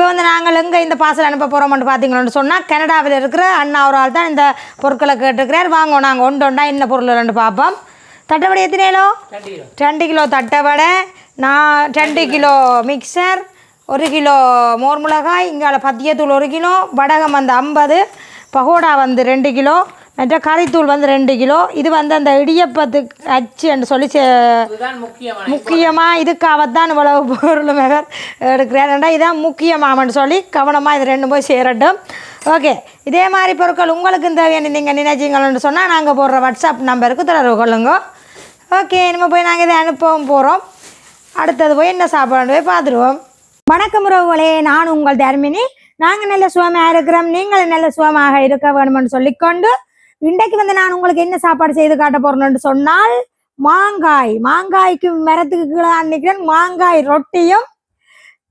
இப்போ வந்து நாங்கள் எங்கே இந்த பார்சல் அனுப்ப போகிறோம்னு பார்த்தீங்களோன்னு சொன்னால் கனடாவில் இருக்கிற அண்ணா ஒரு ஆள் தான் இந்த பொருட்களை கேட்டுருக்கிறார். வாங்க நாங்கள் ஒன்று ஒன்றா என்ன பொருள் ரெண்டு பார்ப்போம். தட்டவடை எத்தனை கிலோ? ரெண்டு கிலோ. தட்டவடை நான் ரெண்டு கிலோ மிக்சர் ஒரு கிலோ மோர் மிளகாய் இங்கால பத்தியத்தூள் ஒரு கிலோ வடகம் வந்து ஐம்பது பகோடா வந்து ரெண்டு கிலோ மற்ற கறித்தூள் வந்து ரெண்டு கிலோ. இது வந்து அந்த இடியப்பத்துக்கு அச்சுன்னு சொல்லி சே- இதுதான் முக்கியமான முக்கியமாக இதுக்காகத்தான் இவ்வளவு பொருள் மெகர் எடுக்கிறேன் ஏன்டா இதான் முக்கியமாமன்னு சொல்லி கவனமாக இது ரெண்டும் போய் சேரட்டும். ஓகே. இதே மாதிரி பொருட்கள் உங்களுக்கு தேவையான நீங்கள் நினைச்சிங்கன்னு சொன்னால் நாங்கள் போடுற வாட்ஸ்அப் நம்பருக்கு தொடர்பு கொள்ளுங்க. ஓகே. நம்ம போய் நாங்கள் இதை அனுப்பவும் போகிறோம் அடுத்தது போய் என்ன சாப்பாடு போய் பார்த்துருவோம். வணக்கம் உறவுகளே. நான் உங்கள் தர்மினி. நாங்கள் நல்ல சுகமாக இருக்கிறோம். நீங்கள் நல்ல சுகமாக இருக்க வேணும்னு சொல்லிக்கொண்டு இன்றைக்கு வந்து நான் உங்களுக்கு என்ன சாப்பாடு செய்து காட்ட போறேன்னு சொன்னால் மாங்காய். மாங்காய்க்கு மரத்துக்கு கீழே நிற்கிறேன். மாங்காய் ரொட்டியும்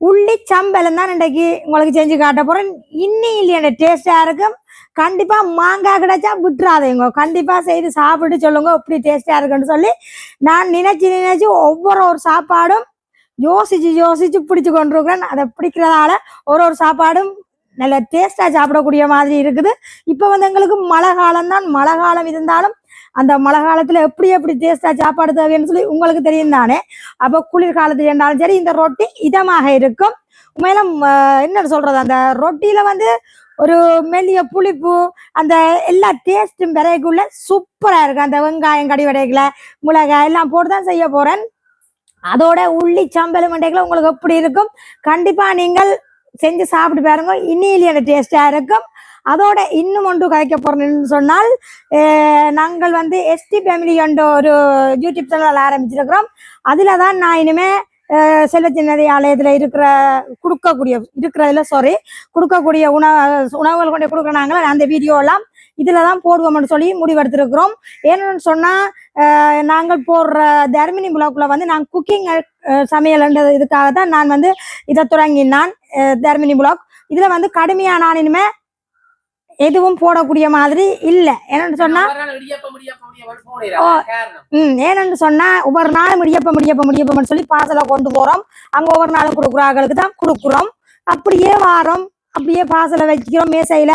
உள்ளி சம்பலம் தான் இன்றைக்கு உங்களுக்கு செஞ்சு காட்ட போறேன். இன்னி இல்லையா டேஸ்டாக இருக்கும். கண்டிப்பா மாங்காய் கிடைச்சா விட்டுறாதீங்க. கண்டிப்பா செய்து சாப்பிட்டு சொல்லுங்க எப்படி டேஸ்டா இருக்குன்னு சொல்லி நான் நினைச்சு நினைச்சு ஒவ்வொரு ஒரு சாப்பாடும் யோசிச்சு யோசிச்சு பிடிச்சு கொண்டிருக்கிறேன். அதை பிடிக்கிறதால ஒரு ஒரு சாப்பாடும் நல்ல டேஸ்டாக சாப்பிடக்கூடிய மாதிரி இருக்குது. இப்போ வந்து எங்களுக்கு மழை காலம் தான். மழை காலம் இருந்தாலும் அந்த மழை காலத்தில் எப்படி எப்படி டேஸ்டாக சாப்பாடு தேவைன்னு சொல்லி உங்களுக்கு தெரியும் தானே? அப்போ குளிர் காலத்தில் இருந்தாலும் சரி இந்த ரொட்டி இதமாக இருக்கும். உண்மையில என்ன சொல்கிறது அந்த ரொட்டியில் வந்து ஒரு மெல்லிய புளிப்பு அந்த எல்லா டேஸ்ட்டும் விரைக்குள்ள சூப்பராக இருக்கும். அந்த வெங்காயம் கடி வடைகளை மிளகாய் எல்லாம் போட்டு தான் செய்ய போகிறேன் அதோட உள்ளி சம்பல் மண்டைகளை உங்களுக்கு எப்படி இருக்கும்? கண்டிப்பாக நீங்கள் செஞ்சு சாப்பிட்டு பாருங்க. இன்னிலியான டேஸ்டாக இருக்கும். அதோட இன்னும் ஒன்று கதைக்க போறேன்னு சொன்னால் நாங்கள் வந்து எஸ்டி ஃபேமிலி என்ற ஒரு யூடியூப் சேனல் ஆரம்பிச்சிருக்கிறோம். அதில் தான் நான் இனிமே செல்வச்சின்னதி ஆலயத்தில் இருக்கிற கொடுக்கக்கூடிய இருக்கிறதுல சாரி கொடுக்கக்கூடிய உணவு உணவுகள் கொண்டு கொடுக்குறாங்களே அந்த வீடியோலாம் இதில் தான் போடுவோம்னு சொல்லி முடிவெடுத்திருக்கிறோம். ஏன்னு சொன்னால் நாங்கள் போடுற தர்மினி புலாக்குள்ள வந்து நான் குக்கிங் சமையல்ன்றது இதுக்காக தான் நான் வந்து இதை தொடங்கினான். தர்மினி புலாக் இதில் வந்து கடுமையாக நான் இனிமே எதுவும் போடக்கூடிய மாதிரி இல்லை. என்னன்னு சொன்னா ம் ஏன்னு சொன்னா ஒவ்வொரு நாளும் முடியப்ப முடியப்ப முடியப்பம்னு சொல்லி பார்சலை கொண்டு போறோம். அங்க ஒவ்வொரு நாளும் கொடுக்குறாங்களுக்கு தான் கொடுக்குறோம். அப்படியே வாரம். அப்படியே பார்சலை வச்சுக்கிறோம் மேசையில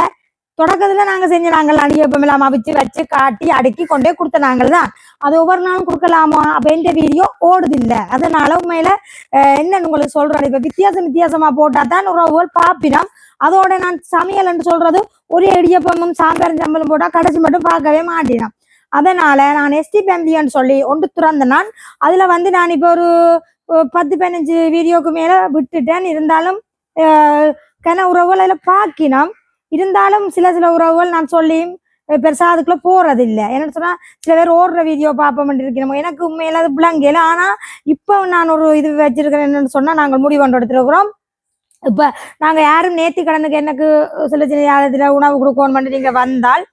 தொடக்கத்துல நாங்க செஞ்ச நாங்கள் அடியப்பம் எல்லாம் அவிச்சு வச்சு காட்டி அடுக்கி கொண்டே கொடுத்த நாங்கள் தான். அது ஒவ்வொரு நாளும் கொடுக்கலாமா அப்படின்ற வீடியோ ஓடுது இல்லை அதனால உண்மையில என்னன்னு உங்களுக்கு சொல்றேன். இப்போ வித்தியாசம் வித்தியாசமா போட்டா தான் உறவுகள் பாப்பினோம் அதோட நான் சமையல்னு சொல்றது ஒரே இடியப்பமும் சாம்பாரும் சம்பளம் போட்டா கடைசி மட்டும் பார்க்கவே மாட்டினோம் அதனால நான் எஸ்டி ஃபேமிலின்னு சொல்லி ஒன்று திறந்த நான் அதில் வந்து நான் இப்போ ஒரு பத்து பதினஞ்சு வீடியோக்கு மேலே விட்டுட்டேன். இருந்தாலும் கன உறவுகள் அதில் பார்க்கினோம் இருந்தாலும் சில சில உறவுகள் நான் சொல்லியும் பெருசாக பெருசா அதுக்குள்ள போறது இல்லை என்னன்னு சொன்னா சில பேர் ஓடுற வீடியோ பார்ப்போம் இருக்கணும் எனக்கு உண்மையில அது விளங்கல ஆனா இப்போ நான் ஒரு இது வச்சிருக்கிறேன் என்னன்னு சொன்னா நாங்கள் முடிவு கொண்டு எடுத்துருக்கிறோம். இப்ப நாங்க யாரும் நேத்தி கடனுக்கு எனக்கு சில சில ஆலயத்துல உணவு கொடுக்கணும் நீங்க வந்தால்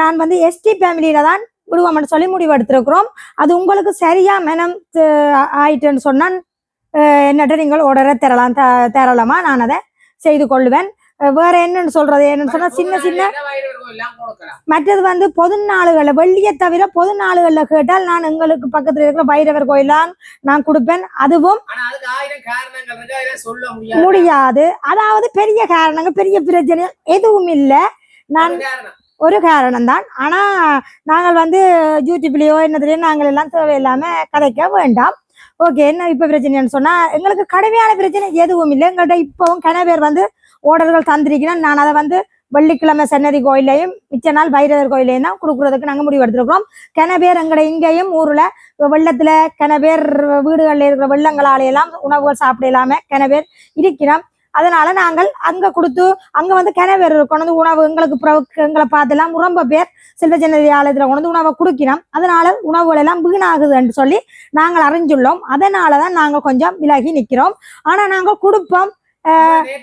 நான் வந்து எஸ்டி ஃபேமிலியில தான் விடுவோம்னு சொல்லி முடிவு எடுத்திருக்கிறோம். அது உங்களுக்கு சரியா மனம் ஆயிட்டுன்னு சொன்னால் என்னட்ட நீங்கள் உடனே தரலாம் த- தரலாமா? நான் அதை செய்து கொள்வேன். வேற என்னன்னு சொல்றது? என்னன்னு சொன்னா சின்ன சின்ன மற்றது வந்து பொது நாளுகளில் வெள்ளியை தவிர பொது நாளுகளில் கேட்டால் நான் எங்களுக்கு பக்கத்துல இருக்கிற பைரவர் கோயிலாம் நான் கொடுப்பேன். அதுவும் முடியாது. முடியாது. அதாவது பெரிய காரணங்கள் பெரிய பிரச்சனை எதுவும் இல்லை. நான் ஒரு காரணம். ஒரு காரணம் தான் ஆனா நாங்கள் வந்து யூடியூப்லயோ என்னதுலயோ நாங்கள் எல்லாம் தேவையில்லாம கதைக்க வேண்டாம். ஓகே என்ன இப்ப பிரச்சனைன்னு சொன்னா எங்களுக்கு கடுமையான பிரச்சனை எதுவும் இல்லை. எங்கள்கிட்ட இப்பவும் கன பேர் வந்து ஓடர்கள் தந்திருக்கிறேன் நான் அதை வந்து வெள்ளிக்கிழமை சன்னதி கோயிலையும் மிச்ச நாள் பைரவர் கோயிலையும் தான் கொடுக்குறதுக்கு நாங்கள் முடிவு எடுத்துருக்கிறோம். கன பேர் எங்கட இங்கேயும் ஊர்ல வெள்ளத்துல கன பேர் வீடுகளில் இருக்கிற வெள்ளங்களாலையெல்லாம் உணவுகள் சாப்பிட இல்லாம கன பேர் இருக்கிறோம் அதனால நாங்கள் அங்க கொடுத்து அங்க வந்து கிணவர் கொண்டு வந்து உணவு எங்களுக்கு எங்களை பார்த்துலாம் ரொம்ப பேர் செல்வ ஜனதி ஆலயத்துல கொண்டு வந்து உணவை கொடுக்கிறோம். அதனால உணவுகள் எல்லாம் வீணாகுதுன்னு சொல்லி நாங்கள் அறிஞ்சுள்ளோம். அதனால தான் நாங்கள் கொஞ்சம் விலகி நிக்கிறோம் ஆனா நாங்கள் கொடுப்போம். நீங்கள்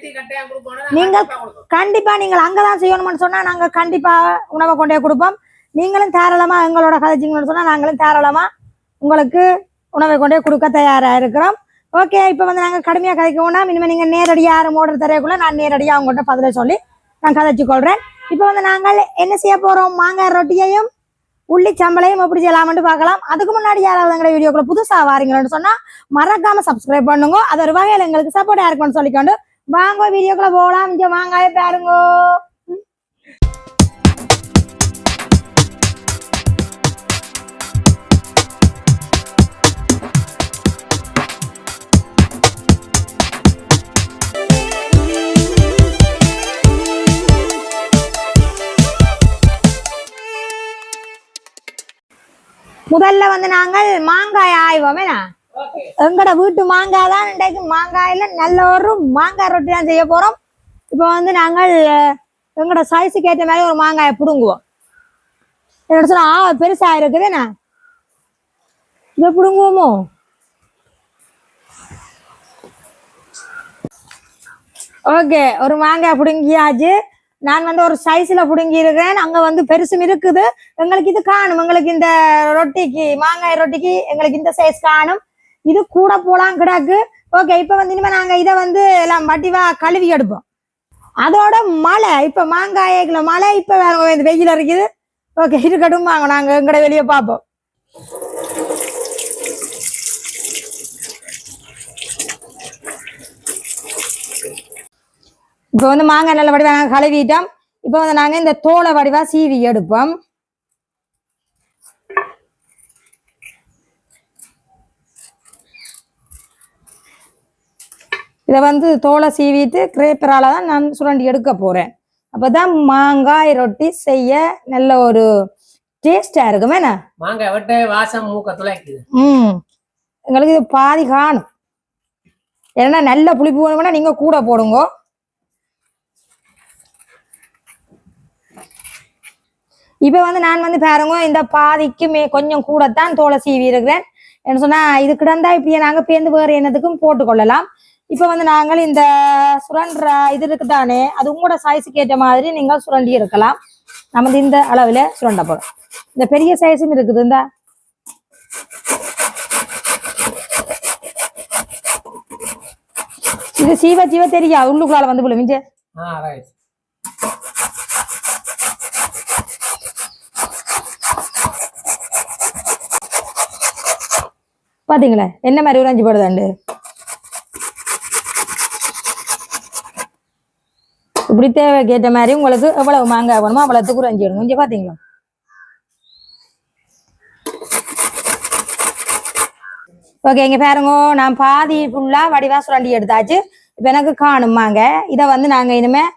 நீங்க- கண்டிப்பா நீங்கள் அங்கதான் செய்யணும்னு சொன்னா நாங்க கண்டிப்பா உணவை கொண்டே கொடுப்போம். நீங்களும் தாராளமா எங்களோட கதைச்சிங்கன்னு சொன்னா நாங்களும் தாராளமா உங்களுக்கு உணவை கொண்டே கொடுக்க தயாரா இருக்கிறோம். ஓகே இப்போ வந்து நாங்கள் கடுமையாக கதைக்கணும்னா இனிமேல் நீங்கள் நேரடியாக யாரும் ஓர்டர் தரையக்குள்ள நான் நேரடியாக அவங்ககிட்ட பதில சொல்லி நான் கதைச்சு கொள்கிறேன் இப்போ வந்து நாங்கள் என்ன செய்ய போகிறோம் மாங்காய் ரொட்டியையும் உள்ளி சம்பளையும் எப்படி செய்யலாம்னு பார்க்கலாம். அதுக்கு முன்னாடி யாராவது எங்களை வீடியோக்குள்ள புதுசாக வாரீங்களோன்னு சொன்னால் மறக்காமல் சப்ஸ்கிரைப் பண்ணுங்க. அது ஒரு வகையில் எங்களுக்கு சப்போர்ட் இருக்கும்னு சொல்லிக்கொண்டு வாங்க வீடியோக்குள்ள போகலாம் இங்கே மாங்காய பாருங்க. முதல்ல வந்து நாங்கள் மாங்காய் ஆய்வோம் என்ன? எங்கட வீட்டு மாங்காய் தான் இன்றைக்கு மாங்காயில நல்ல ஒரு மாங்காய் ரொட்டி தான் செய்ய போறோம். இப்போ வந்து நாங்கள் அஹ், எங்கட சைஸுக்கு ஏற்ற மாதிரி ஒரு மாங்காயை பிடுங்குவோம். என்னோட சொன்னா ஆ பெருசா இருக்குது என்ன? இதை பிடுங்குவோமோ? ஓகே ஒரு மாங்காய் பிடுங்கியாச்சு. நான் வந்து ஒரு சைஸ்ல பிடுங்கி இருக்கிறேன். அங்க வந்து பெருசும் இருக்குது. எங்களுக்கு இது காணும். எங்களுக்கு இந்த ரொட்டிக்கு மாங்காய் ரொட்டிக்கு எங்களுக்கு இந்த சைஸ் காணும். இது கூட போலாம் கிடக்கு. ஓகே இப்ப வந்து இனிமே நாங்க இதை வந்து எல்லாம் வட்டிவா கழுவி எடுப்போம். அதோட மழை இப்ப மாங்காய்க்குள்ள மழை இப்ப வேற இந்த வெயில் இருக்குது ஓகே இருக்கட்டும் வாங்க. நாங்க எங்கட வெளியே பார்ப்போம் இப்போ வந்து மாங்காய் நல்ல வடிவா நாங்கள் கழுவிட்டோம். இப்போ வந்து நாங்கள் இந்த தோலை வடிவா சீவி எடுப்போம். இதை வந்து தோலை சீவிட்டு கிரேப்பரால தான் நான் சுரண்டி எடுக்க போறேன். அப்பதான் மாங்காய் ரொட்டி செய்ய நல்ல ஒரு டேஸ்டா இருக்கும். என்ன? மாங்காய் வெட்ட வாசம் மூக்க துளைக்குது. ம். எங்களுக்கு இது பாதி காணும். ஏன்னா நல்ல புளிப்பு வேணும்னா நீங்க கூட போடுங்க. இப்போ வந்து நான் வந்து பாருங்க இந்த பாதிக்கு மே கொஞ்சம் கூடத்தான் தோலை சீவி இருக்கிறேன் என்ன சொன்னா இது கிடந்தா இப்படியே நாங்க பேந்து வேறு என்னதுக்கும் போட்டுக்கொள்ளலாம். இப்போ வந்து நாங்கள் இந்த சுரண்ட இது இருக்குதானே அது உங்களோட சைஸுக்கு ஏற்ற மாதிரி நீங்கள் சுரண்டி இருக்கலாம். நம்ம இந்த அளவில் சுரண்ட போறோம். இந்த பெரிய சைஸும் இருக்குது இந்த. இது சீவ சீவ தெரியா? உள்ளுக்குள்ளால வந்து போல மிஞ்ச என்ன மாதிரி உறைஞ்சி போடுதாண்டு? இப்படி தேவைக்கு ஏற்ற மாதிரி உங்களுக்கு எவ்வளவு மாங்காய் வேணுமோ அவ்வளோத்துக்கு ஒரு அஞ்சு விடுங்க கொஞ்சம் பாத்தீங்களா? ஓகே இங்க பாருங்க. நான் பாதி ஃபுல்லா வடிவா சுரண்டி எடுத்தாச்சு. இப்போ எனக்கு காணுமாங்க இதை வந்து நாங்க இனிமேல்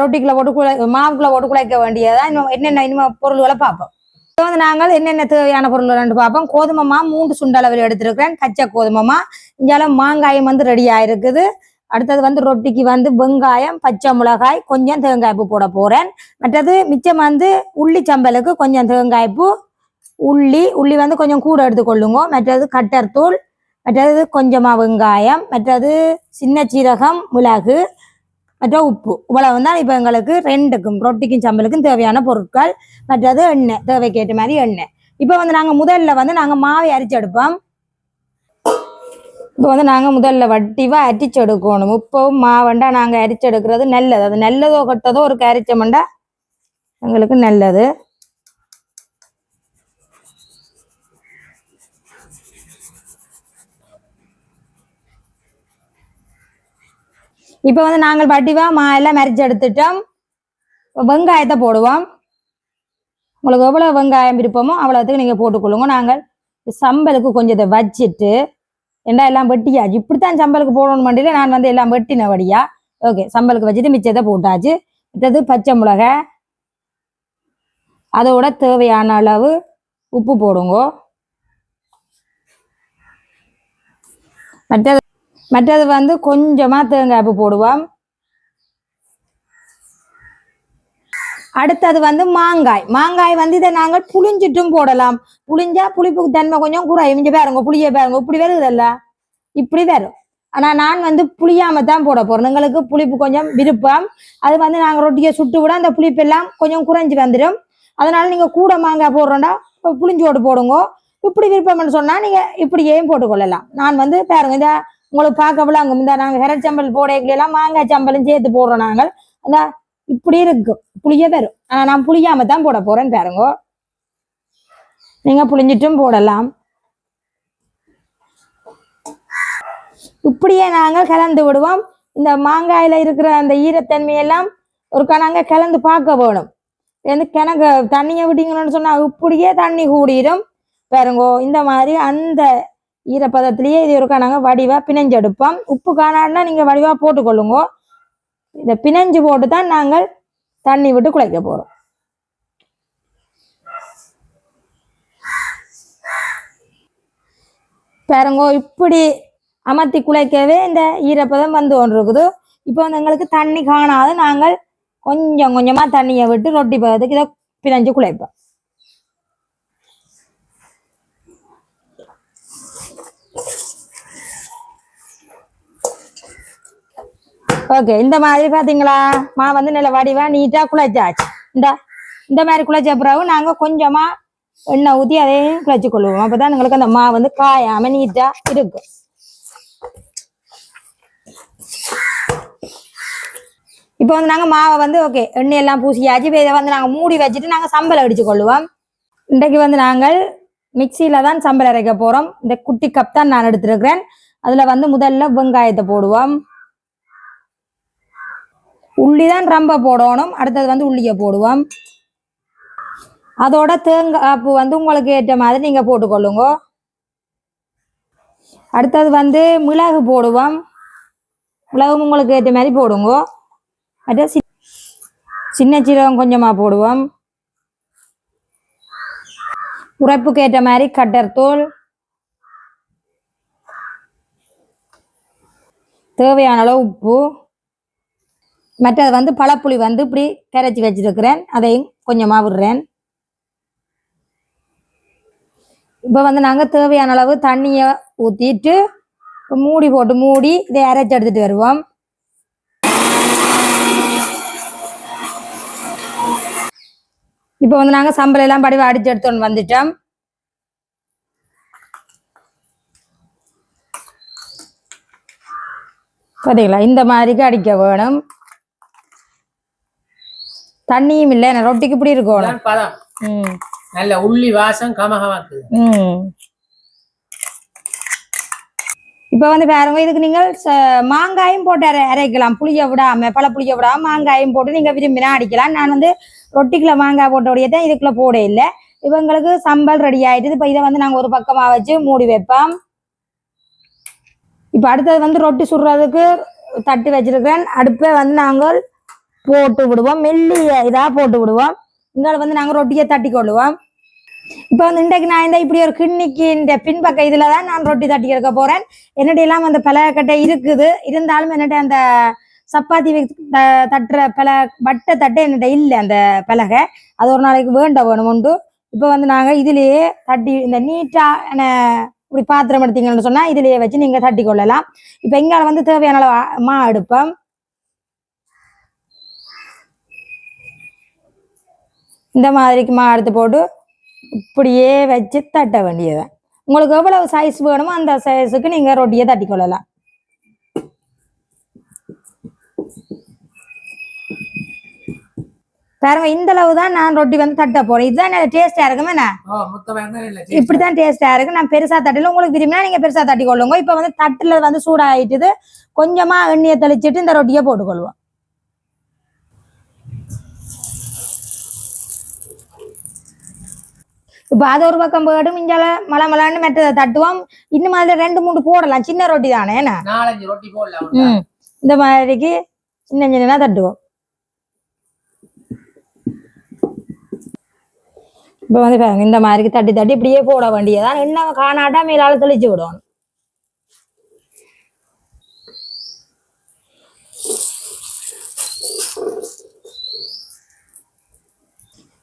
ரொட்டிக்குள்ள போட்டு குழை மாவுக்குள்ள போட்டு குழைக்க இன்னும் என்னென்ன இனிமே பொருள்களை பார்ப்போம். இப்போ வந்து நாங்கள் என்னென்ன தேவையான பொருள் ரெண்டு பார்ப்போம். கோதுமை மா மூன்று சுண்டளவில் எடுத்திருக்கிறேன். கச்சை கோதுமை மா. மாங்காயம் வந்து ரெடி ஆயிருக்குது. அடுத்தது வந்து ரொட்டிக்கு வந்து வெங்காயம் பச்சை மிளகாய் கொஞ்சம் தேங்காய் பூ போட போறேன். மற்றது மிச்சம் வந்து உள்ளி சம்பலுக்கு கொஞ்சம் தேங்காய் பூ உள்ளி உள்ளி வந்து கொஞ்சம் கூட எடுத்துக்கொள்ளுங்க மற்றது கட்டர்தூள் மற்றது கொஞ்சமா வெங்காயம் மற்றது சின்ன சீரகம் மிளகு மற்ற உப்பு. இவ்வளவு தான் இப்போ எங்களுக்கு ரெண்டுக்கும் ரொட்டிக்கும் சம்பலுக்கும் தேவையான பொருட்கள் மற்றது எண்ணெய் தேவைக்கு ஏற்ற மாதிரி எண்ணெய். இப்போ வந்து நாங்கள் முதல்ல வந்து நாங்கள் மாவை அரிச்சு எடுப்போம் இப்போ வந்து நாங்கள் முதல்ல வட்டிவாக அரிச்சு எடுக்கணும் உப்பவும் மாவண்டா நாங்கள் அரிச்சு எடுக்கிறது நல்லது. அது நல்லதோ கெட்டதோ ஒரு அரிச்சமண்டா எங்களுக்கு நல்லது. இப்போ வந்து நாங்கள் வட்டிவா மா எல்லாம் மறைச்சு எடுத்துட்டோம் வெங்காயத்தை போடுவோம். உங்களுக்கு எவ்வளோ வெங்காயம் விருப்பமோ அவ்வளோத்துக்கு நீங்கள் போட்டுக்கொள்ளுங்க. நாங்கள் சம்பலுக்கு கொஞ்சம் இதை வச்சுட்டு ஏண்டா எல்லாம் வெட்டியாச்சு இப்படித்தான் சம்பலுக்கு போடணும் மண்டியில நான் வந்து எல்லாம் வெட்டின வடியா ஓகே சம்பலுக்கு வச்சுட்டு மிச்சத்தை போட்டாச்சு. மற்றது பச்சை மிளகாய் அதோட தேவையான அளவு உப்பு போடுங்க. மற்றது மற்றது வந்து கொஞ்சமாக தேங்காய் போடுவோம். அடுத்தது வந்து மாங்காய். மாங்காய் வந்து இதை நாங்கள் புளிஞ்சிட்டும் போடலாம். புளிஞ்சா புளிப்புக்கு தன்மை கொஞ்சம் குறையும். இங்க பாருங்க புளிய பாருங்க இப்படி வருதுல்ல இப்படி வரும். ஆனா நான் வந்து புளியாம தான் போட போறேன். எங்களுக்கு புளிப்பு கொஞ்சம் விருப்பம். அது வந்து நாங்க ரொட்டியை சுட்டு விட அந்த புளிப்பு எல்லாம் கொஞ்சம் குறைஞ்சு வந்துடும் அதனால நீங்க கூட மாங்காய் போடுறோம்டா புளிஞ்சோடு போடுங்க. இப்படி விருப்பம்னு சொன்னா நீங்க இப்படியே போட்டுக்கொள்ளலாம். நான் வந்து பாருங்க இந்த உங்களுக்கு பார்க்க விளாங்க இந்த நாங்க ஹெரச்சம்பல் போடையில எல்லாம் மாங்காய் சம்பலும் சேர்த்து போடுறோம் நாங்கள். அந்த இப்படி இருக்கும். புளிய வரும் ஆனா நான் புளியாம தான் போட போறேன்னு பாருங்க. நீங்க புளிஞ்சிட்டும் போடலாம். இப்படியே நாங்கள் கலந்து விடுவோம். இந்த மாங்காயில இருக்கிற அந்த ஈரத்தன்மையெல்லாம் ஒரு நாங்கள் கலந்து பார்க்க வேணும். வந்து கிணக்கு தண்ணியை விட்டீங்கன்னு சொன்னா இப்படியே தண்ணி கூடிடும். பாருங்கோ இந்த மாதிரி அந்த ஈரப்பதத்திலேயே இது ஒரு கணங்க வடிவா பிணைஞ்செடுப்போம். உப்பு காணாடுனா நீங்கள் வடிவாக போட்டுக்கொள்ளுங்க. இதை பிணைஞ்சு போட்டு தான் நாங்கள் தண்ணி விட்டு குழைக்க போகிறோம் பாருங்கோ இப்படி அமர்த்தி குழைக்கவே இந்த ஈரப்பதம் வந்து ஒன்று இருக்குது இப்போ வந்து எங்களுக்கு தண்ணி காணாது. நாங்கள் கொஞ்சம் கொஞ்சமாக தண்ணியை விட்டு ரொட்டி பதத்துக்கு இதை பிணைஞ்சு குழைப்போம் ஓகே இந்த மாதிரி பாத்தீங்களா? மா வந்து நல்ல வடிவா நீட்டா குழச்சாச்சு. இந்த இந்த மாதிரி குழச்ச பிறகு நாங்க கொஞ்சமா எண்ணெய் ஊத்தி அதையும் குழைச்சு கொள்வோம். அப்பதான் எங்களுக்கு அந்த மா வந்து காயாம நீட்டா இருக்கும் இப்போ வந்து நாங்க மாவை வந்து ஓகே எண்ணெய் எல்லாம் பூசியாச்சு. இப்போ இதை வந்து நாங்க மூடி வச்சுட்டு நாங்க சம்பல் அடிச்சு கொள்ளுவோம். இன்றைக்கு வந்து நாங்கள் மிக்சியில தான் சம்பல் அரைக்க போறோம். இந்த குட்டி கப் தான் நான் எடுத்திருக்கிறேன். அதுல வந்து முதல்ல வெங்காயத்தை போடுவோம். உள்ளி தான் ரொம்ப போடணும். அடுத்தது வந்து உள்ளியை போடுவோம். அதோட தேங்காய் பூ வந்து உங்களுக்கு ஏற்ற மாதிரி நீங்கள் போட்டுக்கொள்ளுங்க. அடுத்தது வந்து மிளகு போடுவோம். மிளகு உங்களுக்கு ஏற்ற மாதிரி போடுங்க. மற்ற சி- சின்ன சீரகம் கொஞ்சமாக போடுவோம். உரைப்புக்கு ஏற்ற மாதிரி கட்டர்தூள் தேவையான அளவு உப்பு. மற்றது வந்து பழப்புளி வந்து இப்படி கரைச்சி வச்சிருக்கிறேன். அதையும் கொஞ்சமாக விடுறேன். இப்போ வந்து நாங்கள் தேவையான அளவு தண்ணியை ஊற்றிட்டு மூடி போட்டு மூடி இதை அரைச்சி எடுத்துட்டு வருவோம். இப்போ வந்து நாங்கள் சம்பளம் எல்லாம் அடித்து அடிச்சு எடுத்துன்னு வந்துட்டோம். பார்த்தீங்களா இந்த மாதிரிக்கு அடிக்க வேணும். தண்ணியும் இல்லை நான் ரொட்டிக்கு இப்படி இருக்கணும் இதான் பதம். ம். நல்ல உள்ளி வாசம் கமகமாக்குது ம். இப்போ வந்து பாருங்க இதுக்கு நீங்கள் மாங்காயும் போட்டு அரை அரைக்கலாம். புளிய விடாம பல புளிய விடாம மாங்காயும் போட்டு நீங்க விரும்பினா அடிக்கலாம். நான் வந்து ரொட்டிக்குள்ள மாங்காய் போட்டோடைய தான் இதுக்குள்ள போட இல்லை. இவங்களுக்கு சம்பல் ரெடி ஆயிட்டுது. இப்போ இதை வந்து நாங்கள் ஒரு பக்கமா வச்சு மூடி வைப்போம். இப்போ அடுத்தது வந்து ரொட்டி சுடுறதுக்கு தட்டி வச்சிருக்கேன் அடுப்பை வந்து நாங்கள் போட்டு விடுவோம். மெல்லிய இதாக போட்டு விடுவோம். இங்கே வந்து நாங்கள் ரொட்டியை தட்டி கொள்ளுவோம். இப்போ வந்து இன்றைக்கு நான் இந்த இப்படி ஒரு கிண்ணிக்கு இந்த பின்பக்க இதில் தான் நான் ரொட்டி தட்டி எடுக்க போகிறேன் என்னுடைய எல்லாம் அந்த பலகட்டை இருக்குது. இருந்தாலும் என்னட்ட அந்த சப்பாத்தி த- தட்டுற பல வட்டை தட்டை என்னட்ட இல்லை அந்த பலகை. அது ஒரு நாளைக்கு வேண்ட வேணும் உண்டு. இப்போ வந்து நாங்கள் இதுலேயே தட்டி இந்த நீட்டான இப்படி பாத்திரம் எடுத்தீங்கன்னு சொன்னால் இதுலேயே வச்சு நீங்கள் தட்டி கொள்ளலாம். இப்போ எங்கால வந்து தேவையான அளவு மா எடுப்போம். இந்த மாதிரிக்கு மா எடுத்து போட்டு இப்படியே வச்சு தட்ட வேண்டியதுதான் உங்களுக்கு எவ்வளவு சைஸ் வேணுமோ அந்த சைஸுக்கு நீங்க ரொட்டியை தட்டி கொள்ளலாம். பாருங்க இந்த அளவு தான் நான் ரொட்டி வந்து தட்ட போறேன். இதுதான் டேஸ்டா இருக்குமே இருந்தா இல்ல இப்படிதான் டேஸ்டா இருக்கு நான் பெருசா தட்டல. உங்களுக்கு விரும்பினா நீங்க பெருசா தட்டி கொள்ளுங்க. இப்ப வந்து தட்டுல வந்து சூடாயிட்டுது. கொஞ்சமா எண்ணெயை தெளிச்சிட்டு இந்த ரொட்டியை போட்டுக்கொள்வோம் இப்ப அது ஒரு பக்கம் போயிடும் இஞ்சால மலை மலைன்னு மெட்டதை தட்டுவோம். இன்னும் அதுல ரெண்டு மூணு போடலாம். சின்ன ரொட்டி தானே என்ன? நாலஞ்சு ரொட்டி போடலாம் இந்த மாதிரிக்கு சின்ன சின்னதா தட்டுவோம். இப்போ வந்து பாருங்க இந்த மாதிரிக்கு தட்டி தட்டி இப்படியே போட வேண்டியதான் எண்ணெய் காணாட்டா மேலால தெளிச்சு விடணும்.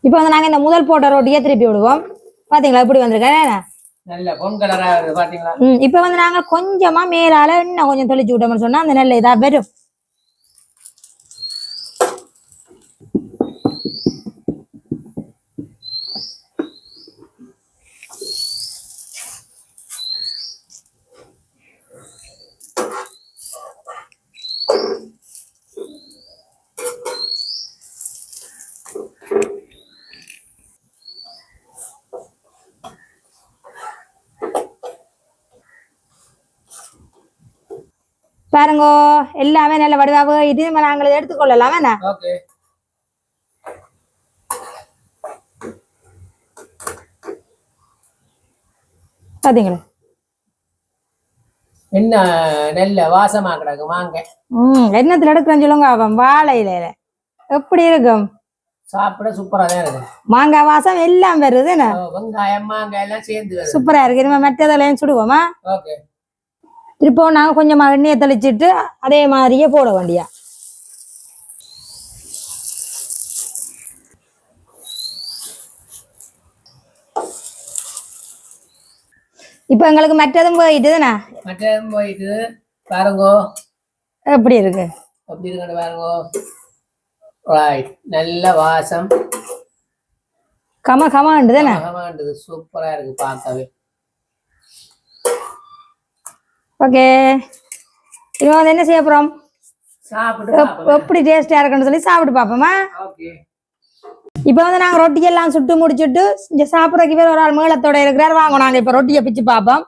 இப்போ வந்து நாங்க இந்த முதல் போட்ட ரொட்டியை திருப்பி விடுவோம். பாத்தீங்களா? இப்படி வந்திருக்கேன் நல்ல இப்போ வந்து நாங்க கொஞ்சமா மேலால இன்னும் கொஞ்சம் தெளிச்சு விட்டோம்னு சொன்னா அந்த நெல் இதா வரும் பாருங்கோ எல்லாமே நல்ல வடிவாக இது. நாங்கள் எடுத்துக்கொள்ளலாம் என்ன? ஓகே பார்த்தீங்களா என்ன நெல்ல வாசமா கிடக்கு வாங்க. ம் என்னத்தில் எடுக்கிறேன்னு சொல்லுங்க அவன் வாழை இலையில. எப்படி இருக்கும்? சாப்பிட சூப்பரா தான் இருக்கு. மாங்காய் வாசம் எல்லாம் வருது என்ன? வெங்காயம் மாங்காய் எல்லாம் சேர்ந்து சூப்பரா இருக்கு. நம்ம மெட்டதெல்லாம் சுடுவோமா? ஓகே திருப்பவும் நாங்கள் கொஞ்சமாக எண்ணெயை தெளிச்சிட்டு அதே மாதிரியே போட வேண்டியா. இப்போ எங்களுக்கு மற்றதும் போயிட்டுதுண்ணா மற்ற போயிட்டு பாருங்கோ. எப்படி இருக்கு? எப்படி இருக்குன்னு பாருங்கோ. ரைட் நல்ல வாசம். கம கமாண்டுதானே மகமாண்டது சூப்பரா இருக்கு பார்க்கவே ஓகே. இப்போ வந்து என்ன செய்ய பார்ப்போம். எப்படி டேஸ்டாக இருக்குன்னு சொல்லி சாப்பிட்டு பார்ப்போமா இப்போ வந்து நாங்கள் ரொட்டி எல்லாம் சுட்டு முடிச்சுட்டு இங்கே சாப்பிட்றதுக்கு பேர் ஒரு ஆள் மேளத்தோட இருக்கிறார். வாங்க நாங்கள் இப்போ ரொட்டியை பிச்சு பார்ப்போம்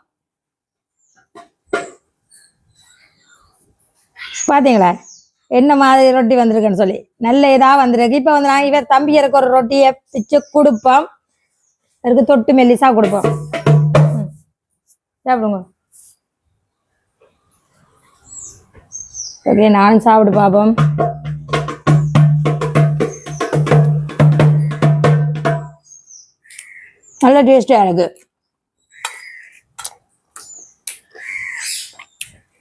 பார்த்தீங்களா என்ன மாதிரி ரொட்டி வந்திருக்குன்னு சொல்லி. நல்ல இதாக வந்திருக்கு. இப்போ வந்து நாங்கள் இவர் தம்பியருக்கு ஒரு ரொட்டியை பிச்சு கொடுப்போம். அவருக்கு தொட்டு மெல்லிசா கொடுப்போம். சாப்பிடுங்க. ஓகே நானும் சாப்பிட்டு பார்ப்போம் நல்ல டேஸ்டாக இருக்கு.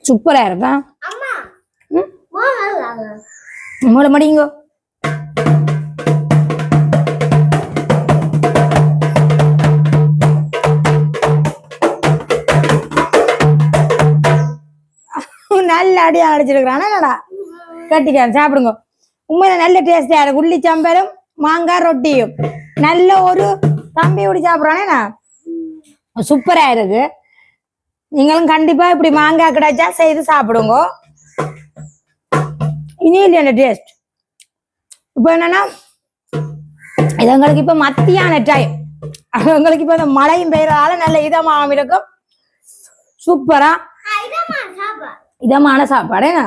சூப்பராக இருக்கா? ம்? மூட முடியுங்கோ நல்ல அடியா அடிச்சிருக்கிறான்? என்னடா? கட்டிக்கான் சாப்பிடுங்க. உண்மையில நல்ல டேஸ்டா இருக்கு. உள்ளி சம்பரும் மாங்காய் ரொட்டியும். நல்ல ஒரு தம்பி இப்படி சாப்பிட்றானேண்ணா சூப்பரா இருக்கு. நீங்களும் கண்டிப்பா இப்படி மாங்காய் கிடைச்சா செய்து சாப்பிடுங்க. இனி இல்லையா டேஸ்ட் இப்போ என்னன்னா இது எங்களுக்கு இப்போ மத்தியான டைம் எங்களுக்கு இப்போ இந்த மழையும் பெய்யறதால நல்ல இதமாகவும் இருக்கும். சூப்பரா இதமான சாப்பாடு. என்ன?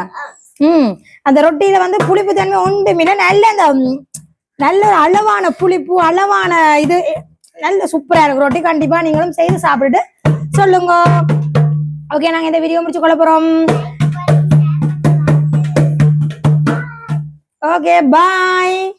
ம். அந்த ரொட்டியில வந்து புளிப்பு தன்மை உண்டு. நல்ல அந்த நல்ல அளவான புளிப்பு அளவான இது நல்ல சூப்பரா இருக்கு ரொட்டி கண்டிப்பா நீங்களும் செய்து சாப்பிட்டுட்டு சொல்லுங்க. ஓகே நாங்க இந்த வீடியோ முடிச்சு கொள்ள போறோம். Okay bye